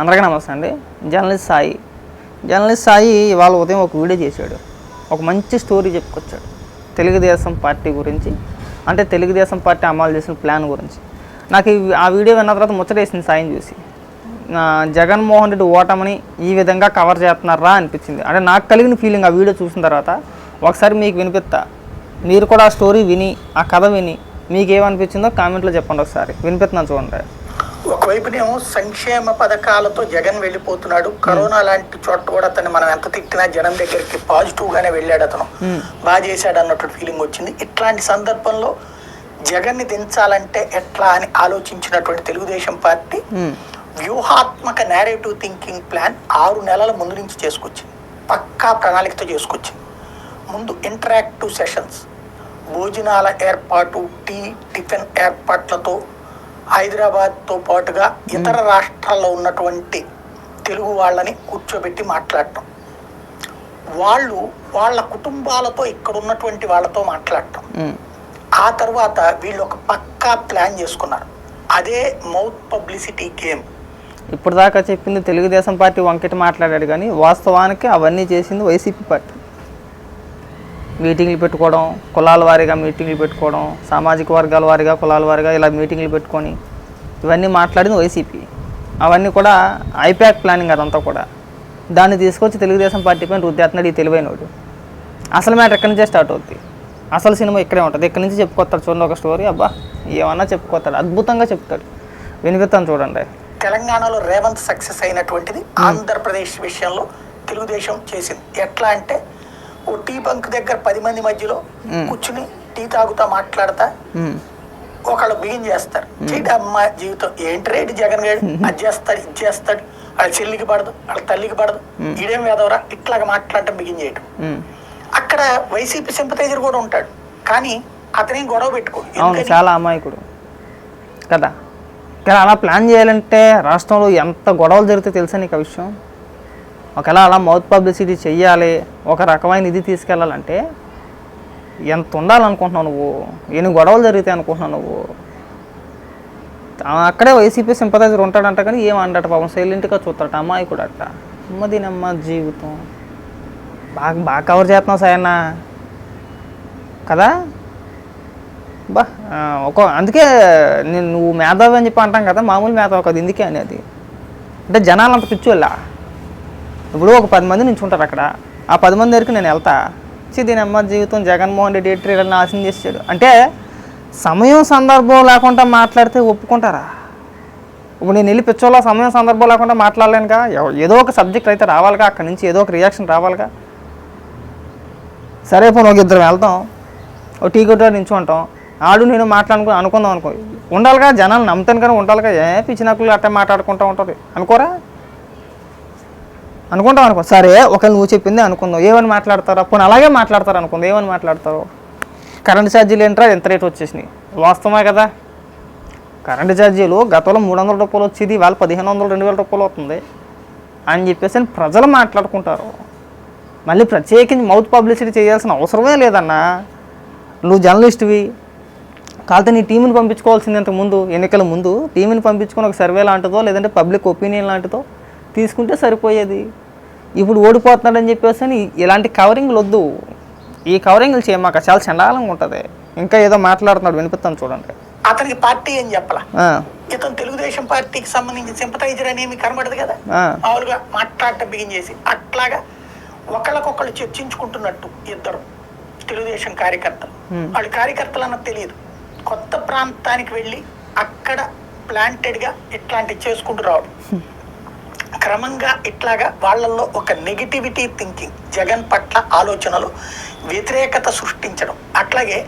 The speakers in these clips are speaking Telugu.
అందరికీ నమస్తే అండి. జర్నలిస్ట్ సాయి. జర్నలిస్ట్ సాయి ఇవాళ ఉదయం ఒక వీడియో చేశాడు. ఒక మంచి స్టోరీ చెప్పుకొచ్చాడు. తెలుగుదేశం పార్టీ గురించి అంటే తెలుగుదేశం పార్టీ అమలు చేసిన ప్లాన్ గురించి. నాకు ఆ వీడియో విన్న తర్వాత ముచ్చటేసింది సాయిని చూసి. జగన్మోహన్ రెడ్డి ఓటమని ఈ విధంగా కవర్ చేస్తున్నారా అనిపించింది. అంటే నాకు కలిగిన ఫీలింగ్ ఆ వీడియో చూసిన తర్వాత ఒకసారి మీకు వినిపిస్తా. మీరు కూడా ఆ స్టోరీ విని ఆ కథ విని మీకు ఏమనిపించిందో కామెంట్లో చెప్పండి ఒకసారి. వినిపిస్తున్నాను చూడండి. ఒకవైపునేమో సంక్షేమ పథకాలతో జగన్ వెళ్ళిపోతున్నాడు. కరోనా లాంటి చోట కూడా అతన్ని మనం ఎంత తిట్టినా జనం దగ్గరికి పాజిటివ్ గానే వెళ్ళాడు అతను బాగా చేశాడు అన్నట్టు ఫీలింగ్ వచ్చింది. ఇట్లాంటి సందర్భంలో జగన్ని దించాలంటే ఎట్లా అని ఆలోచించినటువంటి తెలుగుదేశం పార్టీ. వ్యూహాత్మక నేరేటివ్ థింకింగ్ ప్లాన్ ఆరు నెలల ముందు నుంచి చేసుకొచ్చింది. పక్కా ప్రణాళికతో చేసుకొచ్చింది. ముందు ఇంటరాక్టివ్ సెషన్స్ భోజనాల ఏర్పాటు టీ టిఫిన్ ఏర్పాట్లతో హైదరాబాద్తో పాటుగా ఇతర రాష్ట్రాల్లో ఉన్నటువంటి తెలుగు వాళ్ళని కూర్చోబెట్టి మాట్లాడటం. వాళ్ళు వాళ్ళ కుటుంబాలతో ఇక్కడ ఉన్నటువంటి వాళ్ళతో మాట్లాడటం. ఆ తర్వాత వీళ్ళు ఒక పక్కా ప్లాన్ చేసుకున్నారు. అదే మౌత్ పబ్లిసిటీ గేమ్. ఇప్పుడు దాకా చెప్పింది తెలుగుదేశం పార్టీ వంకటి మాట్లాడాడు కానీ వాస్తవానికి అవన్నీ చేసింది వైసీపీ పార్టీ. మీటింగ్లు పెట్టుకోవడం కులాల వారీగా మీటింగ్లు పెట్టుకోవడం సామాజిక వర్గాల వారీగా కులాల వారీగా ఇలా మీటింగ్లు పెట్టుకొని ఇవన్నీ మాట్లాడింది వైసీపీ. అవన్నీ కూడా ఐప్యాక్ ప్లానింగ్ అదంతా కూడా. దాన్ని తీసుకొచ్చి తెలుగుదేశం పార్టీ పైన రుద్దేస్తున్నాడు ఈ తెలివైనోడు. అసలు మ్యాటర్ ఎక్కడి నుంచే స్టార్ట్ అవుద్ది? అసలు సినిమా ఇక్కడే ఉంటుంది. ఇక్కడి నుంచి చెప్పుకొస్తాడు చూడండి ఒక స్టోరీ అబ్బా ఏమన్నా చెప్పుకొస్తాడు. అద్భుతంగా చెప్తాడు. వినిపిస్తాను చూడండి. తెలంగాణలో రేవంత్ సక్సెస్ అయినటువంటిది ఆంధ్రప్రదేశ్ విషయంలో తెలుగుదేశం చేసింది. ఎట్లా అంటే ఓ టీ బంక్ దగ్గర పది మంది మధ్యలో కూర్చుని టీ తాగుతా మాట్లాడతా. ఒకళ్ళు బిగిన్ చేస్తారు. చేయడం అమ్మ జీవితం. ఏంటి రేటు? జగన్ గారు అది చేస్తాడు ఇది చేస్తాడు. వాళ్ళ చెల్లికి పడదు వాళ్ళ తల్లికి పడదు. ఈడేం వేదవరా ఇట్లాగా మాట్లాడటం బిగిన్ మ్మ్. అక్కడ వైసీపీ సింపతైజర్ కూడా ఉంటాడు. కానీ అతనేం గొడవ పెట్టుకో అవును ఎందుకని? చాలా అమాయకుడు. కదా? కానీ అలా ప్లాన్ చేయాలంటే రాష్ట్రంలో ఎంత గొడవలు జరిగితే తెలుసా నీకు ఆ విషయం? ఒకవేళ అలా మౌత్ పబ్లిసిటీ చెయ్యాలి ఒక రకమైన ఇది తీసుకెళ్ళాలంటే ఎంత ఉండాలనుకుంటున్నావు నువ్వు? ఎన్ని గొడవలు జరుగుతాయి అనుకుంటున్నావు నువ్వు? అక్కడే వైసీపీ సింపథైజర్ ఉంటాడంట కానీ ఏం అండట పాపం? సైలెంట్గా చూస్తాడట అమ్మాయికుడు అట్ట నెమ్మదినమ్మ జీవితం. బాగా బాగా కవర్ చేస్తున్నావు సాయన్న. కదా? బా ఒక అందుకే నేను నువ్వు మేధావి అని చెప్పి అంటాం కదా మామూలు మేధావి కదా ఇందుకే అనేది? అంటే జనాలు అంత పిచ్చోళ్ళా. ఇప్పుడు ఒక పది మంది నుంచి ఉంటారు అక్కడ. ఆ పది మంది దగ్గరికి నేను వెళ్తా. ఇచ్చి దీని అమ్మ జీవితం జగన్మోహన్ రెడ్డి ఎట్రీ నాశనం చేసాడు అంటే సమయం సందర్భం లేకుండా మాట్లాడితే ఒప్పుకుంటారా? ఇప్పుడు నేను వెళ్ళి పిచ్చోలో సమయం సందర్భం లేకుండా మాట్లాడలేనుగా? ఏదో ఒక సబ్జెక్ట్ అయితే రావాలిగా అక్కడి నుంచి ఏదో ఒక రియాక్షన్ రావాలిగా? సరే పోనీ ఒక ఇద్దరం వెళ్తాం. ఒక టీ కొట్టు నించుంటాం. ఆడు నేను మాట్లాడుకుని అనుకుందాం అనుకో. ఉండాలిగా జనాలు నమ్ముతాను కానీ ఉండాలిగా. ఏ పిచ్చినకులు అట్టే మాట్లాడుకుంటూ ఉంటుంది. అనుకోరా? అనుకుంటాం అనుకో. సరే ఒకవేళ నువ్వు చెప్పింది అనుకుందాం. ఏమని మాట్లాడతారు? పోనీ అలాగే మాట్లాడతారు అనుకుందాం. ఏమని మాట్లాడతారు? కరెంట్ ఛార్జీలు ఏంట్రా? ఎంత రేట్ వచ్చేసినాయి? వాస్తవమే కదా. కరెంట్ ఛార్జీలు గతంలో మూడు వందల రూపాయలు వచ్చేది వాళ్ళు పదిహేను వందలు రెండు వేల రూపాయలు అవుతుంది. అని చెప్పేసి అని ప్రజలు మాట్లాడుకుంటారు. మళ్ళీ ప్రత్యేకించి మౌత్ పబ్లిసిటీ చేయాల్సిన అవసరమే లేదన్నా. నువ్వు జర్నలిస్ట్వి. కాకపోతే నీ టీంని పంపించుకోవాల్సింది ఇంతకుముందు ఎన్నికల ముందు. టీంని పంపించుకొని ఒక సర్వే లాంటిదో లేదంటే పబ్లిక్ ఒపీనియన్ లాంటిదో తీసుకుంటే సరిపోయేది. ఇప్పుడు ఓడిపోతున్నాడని చెప్పేసి అని ఇలాంటి కవరింగ్లు వద్దు. ఈ కవరింగ్లు చేయమాక చాలా చండాలంగా ఉంటుంది. ఇంకా ఏదో మాట్లాడుతున్నాడు వినిపిస్తాను చూడండి. అతనికి పార్టీ ఏం చెప్పలా? ఇతను తెలుగుదేశం పార్టీకి సంబంధించి సింపతైజర్ అనేమి కనబడదు కదా? మామూలుగా మాట్లాడటం బిగిన్ చేసి అట్లాగా ఒకళ్ళకొకళ్ళు చర్చించుకుంటున్నట్టు ఇద్దరు తెలుగుదేశం కార్యకర్తలు. వాళ్ళ కార్యకర్తలు అన్నది తెలియదు. కొత్త ప్రాంతానికి వెళ్ళి అక్కడ ప్లాంటెడ్గా ఇట్లాంటివి చేసుకుంటూ రావడం. క్రమంగా ఇట్లాగా వాళ్ళల్లో ఒక నెగిటివిటీ థింకింగ్ జగన్ పట్ల ఆలోచనలు వ్యతిరేకత సృష్టించడం. అట్లాగే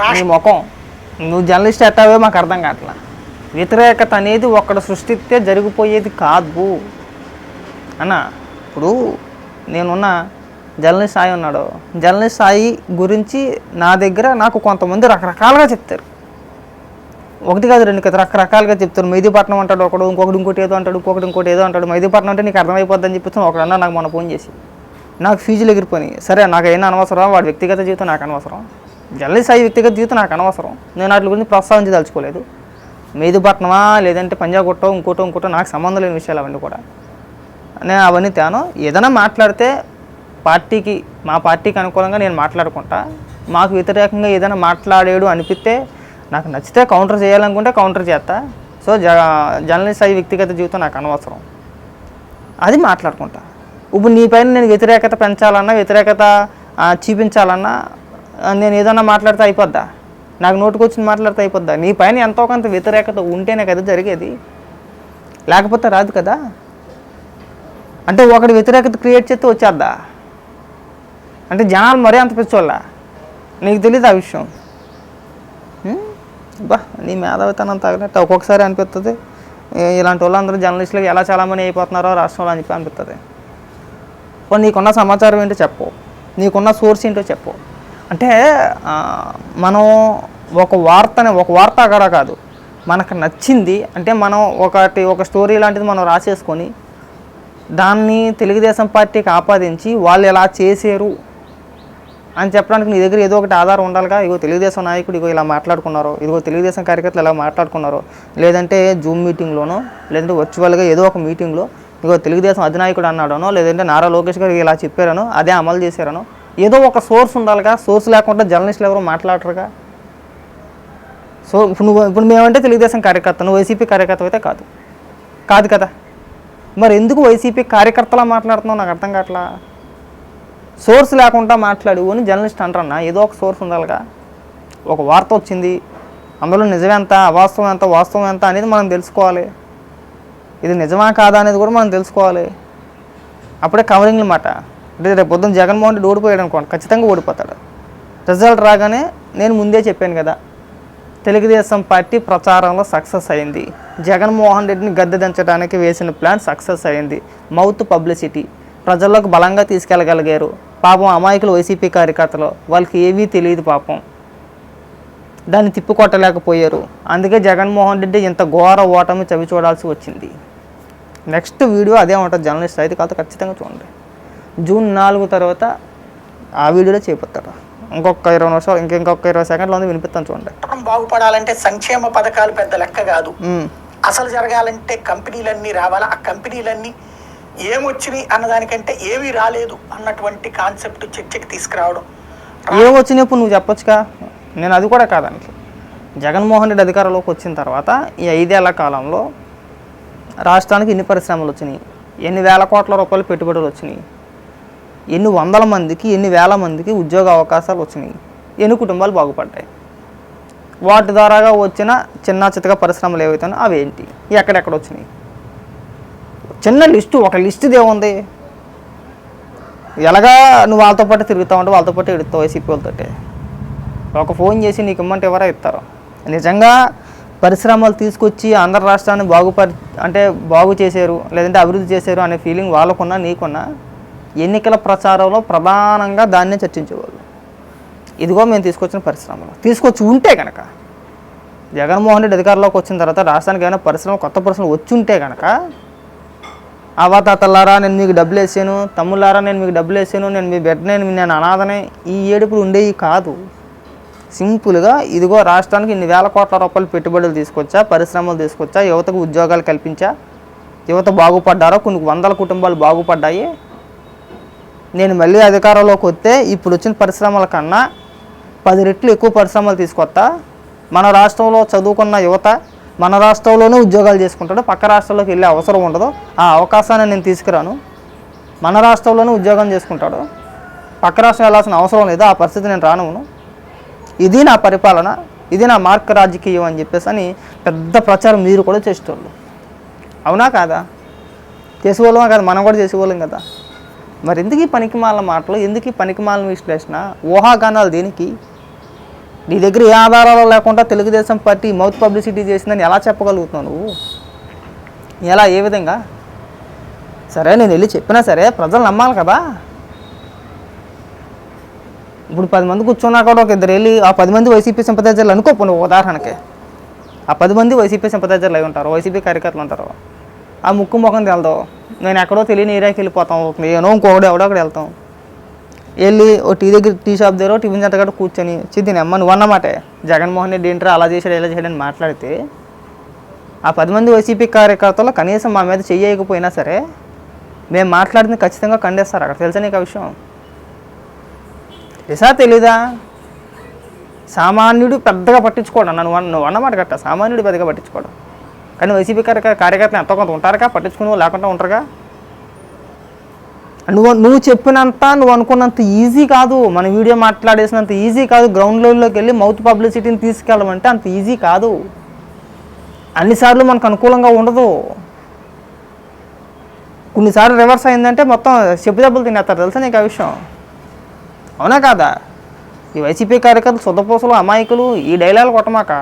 రాష్ట్ర ముఖం నువ్వు జర్నలిస్ట్ ఎట్టావే మాకు అర్థం కావట్లా. వ్యతిరేకత అనేది ఒక్కడ సృష్టిస్తే జరిగిపోయేది కాదు. అన్న ఇప్పుడు నేనున్న జర్నలిస్ట్ సాయి ఉన్నాడు. జర్నలిస్ట్ సాయి గురించి నా దగ్గర నాకు కొంతమంది రకరకాలుగా చెప్తారు. ఒకటి కాదు రెండు రకరకాలుగా చెప్తారు మైదీపట్నం అంటాడు ఒకడు ఇంకొకటి ఇంకోటి ఏదో అంటాడు ఇంకొకటి ఇంకోటి ఏదో అంటాడు. మైదీపట్నం అంటే నీకు అర్థమైపోద్ది అని చెప్పేసి ఒకడు అన్నా నాకు మొన్న ఫోన్ చేసి. నాకు ఫీజులు ఎగిరిపోయి సరే నాకు అయినా అనవసరం? వాడి వ్యక్తిగత జీవితం నాకు అనవసరం. జర్నలిస్ట్ అయ్యి వ్యక్తిగత జీవితం నాకు అనవసరం. నేను వాటి గురించి ప్రస్తావించదలుచుకోలేదు మేదుపట్నమా లేదంటే పంజాగుట్టో ఇంకోటో ఇంకోటో నాకు సంబంధం లేని విషయాలు అవన్నీ కూడా. నేను అవన్నీ తేను. ఏదైనా మాట్లాడితే పార్టీకి మా పార్టీకి అనుకూలంగా నేను మాట్లాడుకుంటా. మాకు వ్యతిరేకంగా ఏదైనా మాట్లాడేడు అనిపిస్తే నాకు నచ్చితే కౌంటర్ చేయాలనుకుంటే కౌంటర్ చేస్తా. సో జ జర్నలిస్ట్ అయ్యి వ్యక్తిగత జీవితం నాకు అనవసరం. అది మాట్లాడుకుంటా. ఇప్పుడు నీ పైన నేను వ్యతిరేకత పెంచాలన్నా వ్యతిరేకత చూపించాలన్నా నేను ఏదన్నా మాట్లాడితే అయిపోద్దా? నాకు నోటుకొచ్చింది మాట్లాడితే అయిపోద్దా? నీ పైన ఎంతో కొంత వ్యతిరేకత ఉంటేనే కదా జరిగేది. లేకపోతే రాదు కదా. అంటే ఒకటి వ్యతిరేకత క్రియేట్ చేస్తే వచ్చేద్దా? అంటే జనాలు మరీ అంత పిచ్చోళ్ళ? నీకు తెలియదు ఆ విషయం? బా నీ మేధావితనం తగినట్టు ఒక్కొక్కసారి అనిపిస్తుంది ఇలాంటి వాళ్ళందరూ జర్నలిస్టులకు ఎలా చాలామంది అయిపోతున్నారో రాష్ట్రంలో అని చెప్పి అనిపిస్తుంది పోనీ నీకున్న సమాచారం ఏంటో చెప్పు. నీకున్న సోర్స్ ఏంటో చెప్పు. అంటే మనం ఒక వార్తని ఒక వార్త అక్కడ కాదు. మనకు నచ్చింది అంటే మనం ఒకటి ఒక స్టోరీ లాంటిది మనం రాసేసుకొని దాన్ని తెలుగుదేశం పార్టీకి ఆపాదించి వాళ్ళు ఎలా చేశారు అని చెప్పడానికి నీ దగ్గర ఏదో ఒకటి ఆధారం ఉండాలిగా. ఇగో తెలుగుదేశం నాయకుడు ఇగో ఇలా మాట్లాడుకున్నారు ఇదిగో తెలుగుదేశం కార్యకర్తలు ఇలా మాట్లాడుకున్నారు లేదంటే జూమ్ మీటింగ్లోనో లేదంటే వర్చువల్గా ఏదో ఒక మీటింగ్లో ఇగో తెలుగుదేశం అధినాయకుడు అన్నాడనో లేదంటే నారా లోకేష్ గారు ఇలా చెప్పారనో అదే అమలు చేశారనో ఏదో ఒక సోర్స్ ఉండాలిగా. సోర్స్ లేకుండా జర్నలిస్టులు ఎవరు మాట్లాడరుగా. సో ఇప్పుడు నువ్వు ఇప్పుడు మేమంటే తెలుగుదేశం కార్యకర్త నువ్వు వైసీపీ కార్యకర్త అయితే కాదు. కాదు కదా. మరి ఎందుకు వైసీపీ కార్యకర్తలా మాట్లాడుతున్నావు? నాకు అర్థం కావట్లా. సోర్స్ లేకుండా మాట్లాడు అని జర్నలిస్ట్ అంటారన్నా. ఏదో ఒక సోర్స్ ఉండాలిగా. ఒక వార్త వచ్చింది. అందులో నిజమెంత అవాస్తవం ఎంత? వాస్తవం ఎంత అనేది మనం తెలుసుకోవాలి. ఇది నిజమా కాదా అనేది కూడా మనం తెలుసుకోవాలి. అప్పుడే కవరింగ్లు మాట. అంటే రేపు పొద్దున్న జగన్మోహన్ రెడ్డి ఓడిపోయాడు అనుకోండి ఖచ్చితంగా ఓడిపోతాడు. రిజల్ట్ రాగానే నేను ముందే చెప్పాను కదా తెలుగుదేశం పార్టీ ప్రచారంలో సక్సెస్ అయింది. జగన్మోహన్ రెడ్డిని గద్దె దించడానికి వేసిన ప్లాన్ సక్సెస్ అయింది. Mouth publicity. ప్రజల్లోకి బలంగా తీసుకెళ్ళగలిగారు. పాపం అమాయకులు వైసీపీ కార్యకర్తలు. వాళ్ళకి ఏవీ తెలియదు పాపం. దాన్ని తిప్పికొట్టలేకపోయారు. అందుకే జగన్మోహన్ రెడ్డి ఇంత ఘోర ఓటమి చవి చూడాల్సి వచ్చింది. నెక్స్ట్ వీడియో అదే ఉంటుంది. జర్నలిస్ట్ అయితే కాదు ఖచ్చితంగా చూడండి. జూన్ నాలుగు తర్వాత ఆ వీడియోలో చేపడతారు ఇంకొక ఇరవై నిమిషాలు ఇంక ఇంకొక ఇరవై సెకండ్లో ఉంది వినిపిస్తాను చూడండి. బాగుపడాలంటే సంక్షేమ పథకాలు పెద్ద లెక్క కాదు. అసలు జరగాలంటే కంపెనీలన్నీ రావాలా? ఆ కంపెనీలన్నీ ఏమొచ్చినాయి అన్నదానికంటే ఏమీ రాలేదు అన్నటువంటి కాన్సెప్ట్ చర్చకి తీసుకురావడం. ఏమొచ్చినప్పుడు నువ్వు చెప్పొచ్చుగా? నేను అది కూడా కాదండి జగన్మోహన్ రెడ్డి అధికారంలోకి వచ్చిన తర్వాత ఈ ఐదేళ్ళ కాలంలో రాష్ట్రానికి ఎన్ని పరిశ్రమలు వచ్చినాయి? ఎన్ని వేల కోట్ల రూపాయలు పెట్టుబడులు వచ్చినాయి? ఎన్ని వందల మందికి ఎన్ని వేల మందికి ఉద్యోగ అవకాశాలు వచ్చినాయి? ఎన్ని కుటుంబాలు బాగుపడ్డాయి? వాటి ద్వారాగా వచ్చిన చిన్న చితక పరిశ్రమలు ఏవైతేనో అవి ఏంటి? ఎక్కడెక్కడ వచ్చినాయి? చిన్న లిస్టు ఒక లిస్ట్ దేముంది ఎలాగా నువ్వు వాళ్ళతో పాటు తిరుగుతావు అంటే వాళ్ళతో పాటు ఎడుతావు వైసీపీ వాళ్ళతో ఒక ఫోన్ చేసి నీకు ఇమ్మంటే ఎవరో ఇస్తారు. నిజంగా పరిశ్రమలు తీసుకొచ్చి ఆంధ్ర రాష్ట్రాన్ని బాగుపరి అంటే బాగు చేశారు లేదంటే అభివృద్ధి చేశారు అనే ఫీలింగ్ వాళ్ళకున్నా నీకున్నా ఎన్నికల ప్రచారంలో ప్రధానంగా దాన్నే చర్చించేవాళ్ళు. ఇదిగో మేము తీసుకొచ్చిన పరిశ్రమలు. తీసుకొచ్చి ఉంటే కనుక జగన్మోహన్ రెడ్డి అధికారంలోకి వచ్చిన తర్వాత రాష్ట్రానికి ఏమైనా పరిశ్రమ కొత్త పరిశ్రమలు వచ్చి ఉంటే కనుక అవాతాతల్లారా నేను మీకు డబ్బులు వేసాను తమ్ముళ్ళారా నేను మీకు డబ్బులు వేసాను నేను మీ బిడ్డ నేను నేను అనాథనే ఈ ఏడుపులు ఉండేవి కాదు. సింపుల్గా ఇదిగో రాష్ట్రానికి ఇన్ని వేల కోట్ల రూపాయలు పెట్టుబడులు తీసుకొచ్చా పరిశ్రమలు తీసుకొచ్చా యువతకు ఉద్యోగాలు కల్పించా యువత బాగుపడ్డారో కొన్ని వందల కుటుంబాలు బాగుపడ్డాయి. నేను మళ్ళీ అధికారంలోకి వస్తే ఇప్పుడు వచ్చిన పరిశ్రమల కన్నా పది రెట్లు ఎక్కువ పరిశ్రమలు తీసుకొస్తా మన రాష్ట్రంలో చదువుకున్న యువత మన రాష్ట్రంలోనే ఉద్యోగాలు చేసుకుంటాడు పక్క రాష్ట్రంలోకి వెళ్ళే అవసరం ఉండదు. ఆ అవకాశాన్ని నేను తీసుకురాను. మన రాష్ట్రంలోనే ఉద్యోగం చేసుకుంటాడు. పక్క రాష్ట్రం వెళ్ళాల్సిన అవసరం లేదు ఆ పరిస్థితి నేను రానువును. ఇది నా పరిపాలన ఇది నా మార్క్ రాజకీయం అని చెప్పేసి అని పెద్ద ప్రచారం మీరు కూడా చేసేటోళ్ళు. అవునా కాదా? చేసేవాళ్ళమా కాదు మనం కూడా చేసేవాళ్ళం కదా. మరి ఎందుకు ఈ పనికిమాల మాటలు ఎందుకు ఈ పనికిమాల విశ్లేషణ? ఊహాగానాలు దేనికి? నీ దగ్గర ఏ ఆధారాలు లేకుండా తెలుగుదేశం పార్టీ మౌత్ పబ్లిసిటీ చేసిందని ఎలా చెప్పగలుగుతున్నావు నువ్వు? ఎలా ఏ విధంగా? సరే నేను వెళ్ళి చెప్పినా సరే ప్రజలు నమ్మాలి కదా. ఇప్పుడు పది మంది కూర్చున్నా కూడా ఒక ఇద్దరు వెళ్ళి ఆ పది మంది వైసీపీ సింపతైజర్లు అనుకోపు నువ్వు ఉదాహరణకి. ఆ పది మంది వైసీపీ సింపతైజర్లు అయి ఉంటారు వైసీపీ కార్యకర్తలు ఉంటారు. ఆ ముక్కు ముఖం తెలదు. నేను ఎక్కడో తెలియని ఏరియాకి వెళ్ళిపోతాం నేను ఇంకొకడు ఎవడో అక్కడ వెళ్తాం. వెళ్ళి ఓ టీ దగ్గర టీ షాప్ దగ్గర టిఫిన్ సెంటర్ కాడ కూర్చొని చిద్దిని అమ్మ నువ్వు అన్నమాట. జగన్మోహన్ రెడ్డి ఏంట్రా అలా చేశాడు ఇలా చేశాడు అని మాట్లాడితే ఆ పది మంది వైసీపీ కార్యకర్తలు కనీసం మా మీద చెయ్యకపోయినా సరే మేము మాట్లాడింది ఖచ్చితంగా ఖండిస్తారు అక్కడ. తెలుసా నీకు ఆ విషయం? తెలుసా తెలీదా? సామాన్యుడు పెద్దగా పట్టించుకోవడం నన్ను నువ్వు అన్నమాట కట్ట సామాన్యుడు పెద్దగా పట్టించుకోవడం కానీ వైసీపీ కార్యక కార్యకర్తలు ఎంతో కొంత ఉంటారుగా పట్టించుకుని లేకుండా ఉంటారుగా? నువ్వు నువ్వు చెప్పినంత నువ్వు అనుకున్నంత ఈజీ కాదు. మన వీడియో మాట్లాడేసినంత ఈజీ కాదు. గ్రౌండ్ లెవెల్లోకి వెళ్ళి మౌత్ పబ్లిసిటీని తీసుకెళ్ళమంటే అంత ఈజీ కాదు. అన్నిసార్లు మనకు అనుకూలంగా ఉండదు. కొన్నిసార్లు రివర్స్ అయిందంటే మొత్తం చెప్పు దెబ్బలు తినేస్తారు. తెలుసా నీకు ఆ విషయం? అవునా కాదా? ఈ వైసీపీ కార్యకర్తలు సొదపోసలు అమాయకులు ఈ డైలాగ్ కొట్టమాక.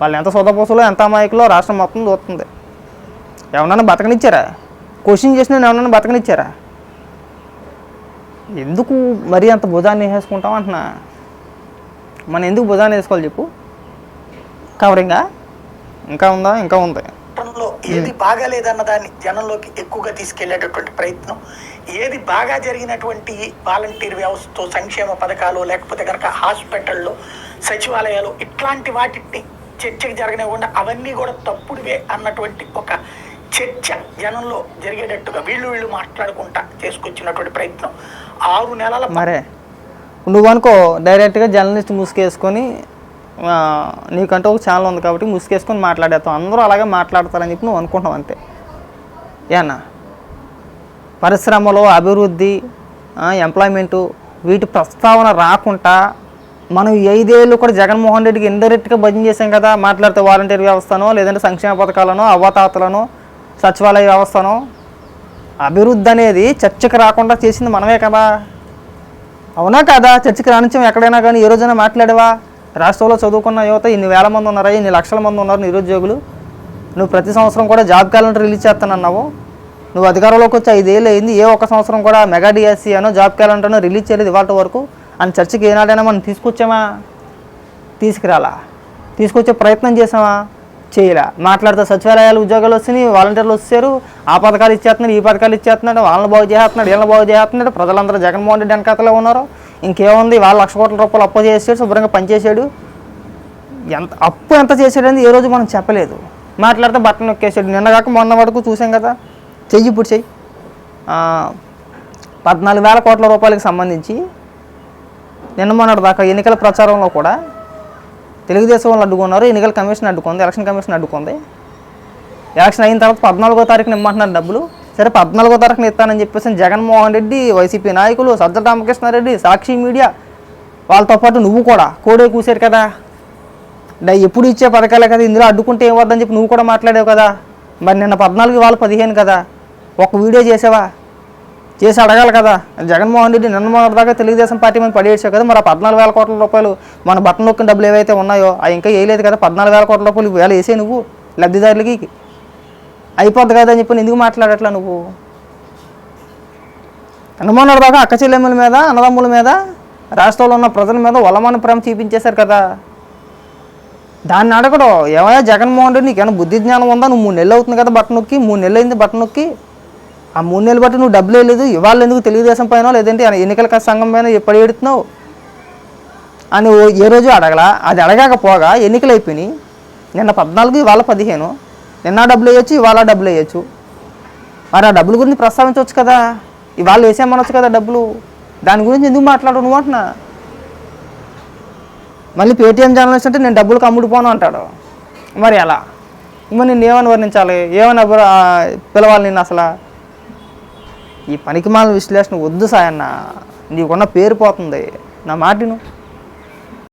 వాళ్ళు ఎంత సొదపోసలో ఎంత అమాయకులో రాష్ట్రం మొత్తం చూస్తుంది ఎవరన్నా బతకనిచ్చారా? క్వశ్చన్ చేసిన ఎవరన్నా బతకనిచ్చారా? ఎందుకు మరీ అంత భుజాన్ని వేసుకుంటాం అంటున్నా? మనం ఎందుకు భుజాన్ని వేసుకోవాలి చెప్పు. కవరింగా? ఇంకా ఉందా? ఇంకా ఉంది. రాష్ట్రంలో ఏది బాగాలేదన్న దాన్ని జనంలోకి ఎక్కువగా తీసుకెళ్ళేటటువంటి ప్రయత్నం. ఏది బాగా జరిగినటువంటి వాలంటీర్ వ్యవస్థతో సంక్షేమ పథకాలు లేకపోతే కనుక హాస్పిటల్లో సచివాలయాలు ఇట్లాంటి వాటిని చర్చకి జరగనివ్వకుండా అవన్నీ కూడా తప్పుడువే అన్నటువంటి ఒక చర్చ జనంలో జరిగేటట్టుగా వీళ్ళు వీళ్ళు మాట్లాడుకుంటా చేసుకొచ్చినటువంటి ప్రయత్నం. ఆరు నెలల మరే నువ్వు అనుకో డైరెక్ట్గా జర్నలిస్ట్ ముసుకేసుకొని నీకంటే నీకంటూ ఒక ఛానల్ ఉంది కాబట్టి ముసుకేసుకొని మాట్లాడేస్తాం. అందరూ అలాగే మాట్లాడతారని చెప్పి నువ్వు అనుకుంటావు అంతే. ఏనా? పరిశ్రమలో అభివృద్ధి ఎంప్లాయ్మెంటు వీటి ప్రస్తావన రాకుండా మనం ఐదేళ్ళు కూడా జగన్మోహన్ రెడ్డికి ఇండైరెక్ట్గా భజన చేసాం కదా మాట్లాడితే వాలంటీర్ వ్యవస్థనో లేదంటే సంక్షేమ పథకాలనో అవ్వతాతలను సచివాలయ వ్యవస్థనో అభివృద్ధి అనేది చర్చకు రాకుండా చేసింది మనమే కదా. అవునా కదా? చర్చకు రాణించం ఎక్కడైనా కానీ ఏ రోజైనా మాట్లాడవా? రాష్ట్రంలో చదువుకున్న యువత ఇన్ని వేల మంది ఉన్నారా? ఇన్ని లక్షల మంది ఉన్నారు నిరుద్యోగులు. నువ్వు ప్రతి సంవత్సరం కూడా జాబ్ క్యాలెండర్ రిలీజ్ చేస్తానన్నావు నువ్వు అధికారంలోకి వచ్చి ఐదేళ్ళు అయింది. ఏ ఒక్క సంవత్సరం కూడా మెగా డిఎస్సీ అనో జాబ్ క్యాలెండర్నో రిలీజ్ చేయలేదు ఇవాళ వరకు. అని చర్చకి ఏనాడైనా మనం తీసుకొచ్చామా? తీసుకురాలా? తీసుకొచ్చే ప్రయత్నం చేసామా చేయలే. మాట్లాడితే సచివాలయాలు ఉద్యోగాలు వస్తున్నాయి వాలంటీర్లు వస్తారు ఆ పథకాలు ఇచ్చేస్తున్నాడు ఈ పథకాలు ఇచ్చేస్తున్నాడు వాళ్ళని బాగు చేస్తున్నాడు వీళ్ళని బాగు చేస్తున్నాడు ప్రజలందరూ జగన్మోహన్ రెడ్డి వెనకాతలో ఉన్నారు. ఇంకేముంది వాళ్ళ లక్ష కోట్ల రూపాయలు అప్పు చేసాడు శుభ్రంగా పనిచేసాడు ఎంత అప్పు ఎంత చేసాడని ఏ రోజు మనం చెప్పలేదు. మాట్లాడితే బట్టలు నొక్కేసాడు నిన్న కాక మొన్న వరకు చూసాం కదా చెయ్యి ఇప్పుడు చెయ్యి. పద్నాలుగు వేల కోట్ల రూపాయలకు సంబంధించి నిన్న మొన్నటి దాకా ఎన్నికల ప్రచారంలో కూడా తెలుగుదేశం వాళ్ళు అడ్డుకున్నారు ఎన్నికల కమిషన్ అడ్డుకుంది ఎలక్షన్ కమిషన్ అడ్డుకుంది. ఎలక్షన్ అయిన తర్వాత పద్నాలుగో తారీఖున ఇమ్మంటున్నారు డబ్బులు. సరే పద్నాలుగో తారీఖున ఇస్తానని చెప్పేసి జగన్మోహన్ రెడ్డి వైసీపీ నాయకులు సజ్జల రామకృష్ణారెడ్డి సాక్షి మీడియా వాళ్ళతో పాటు నువ్వు కూడా కోడే కూసారు కదా. ఎప్పుడు ఇచ్చే పథకాలే కదా ఇందులో అడ్డుకుంటే ఏం వద్దని చెప్పి నువ్వు కూడా మాట్లాడావు కదా. మరి నిన్న పద్నాలుగు వాళ్ళు పదిహేను కదా. ఒక వీడియో చేసావా? చేసి అడగాలి కదా. జగన్మోహన్ రెడ్డి నిన్న మొన్నటి దాకా తెలుగుదేశం పార్టీ మీద పడేసావు కదా. మరి పద్నాలుగు వేల కోట్ల రూపాయలు మన బట్టన్ నొక్కిన డబ్బులు ఏవైతే ఉన్నాయో అవి ఇంకా వేయలేదు కదా. పద్నాలుగు వేల కోట్ల రూపాయలు వేల వేసే నువ్వు లబ్ధిదారులకి. అయిపోద్ది కదా అని చెప్పి ఎందుకు మాట్లాడట్లా నువ్వు? నిన్న దాకా అక్క చెల్లెమ్మల మీద అన్నదమ్ముల మీద రాష్ట్రంలో ఉన్న ప్రజల మీద వలమాన ప్రేమ చూపించేశారు కదా. దాన్ని అడగడం. ఏమయ్యా జగన్మోహన్ రెడ్డి నీకేమైనా బుద్ధి జ్ఞానం ఉందా? నువ్వు మూడు నెలలు అవుతుంది కదా బట్టనొక్కి మూడు నెలలు అయింది బట్టనొక్కి ఆ మూడు నెలలు బట్టి నువ్వు డబ్బులు వేయలేదు ఇవాళ ఎందుకు తెలుగుదేశం పైన లేదంటే ఎన్నికల సంఘం పైన ఎప్పుడు ఏడుతున్నావు? అని ఏ రోజు అడగలా. అది అడగకపోగా ఎన్నికలు అయిపోయినాయి. నిన్న పద్నాలుగు ఇవాళ పదిహేను. నిన్న డబ్బులు వేయచ్చు ఇవాళ డబ్బులు వేయచ్చు. మరి ఆ డబ్బుల గురించి ప్రస్తావించవచ్చు కదా. ఇవాళ వేసేమనొచ్చు కదా డబ్బులు. దాని గురించి ఎందుకు మాట్లాడు నువ్వు అంటున్నా? మళ్ళీ పేటీఎం జర్నలిస్ట్ అంటే నేను డబ్బులకు అమ్ముడుపోను అంటాడు. మరి ఎలా? మరి నేను ఏమని వర్ణించాలి ఏమని పిలవాలి నేను అసలు? ఈ పనికిమాల విశ్లేషణ వద్దు సాయన్న నీకున్న పేరు పోతుంది. నా మాటిను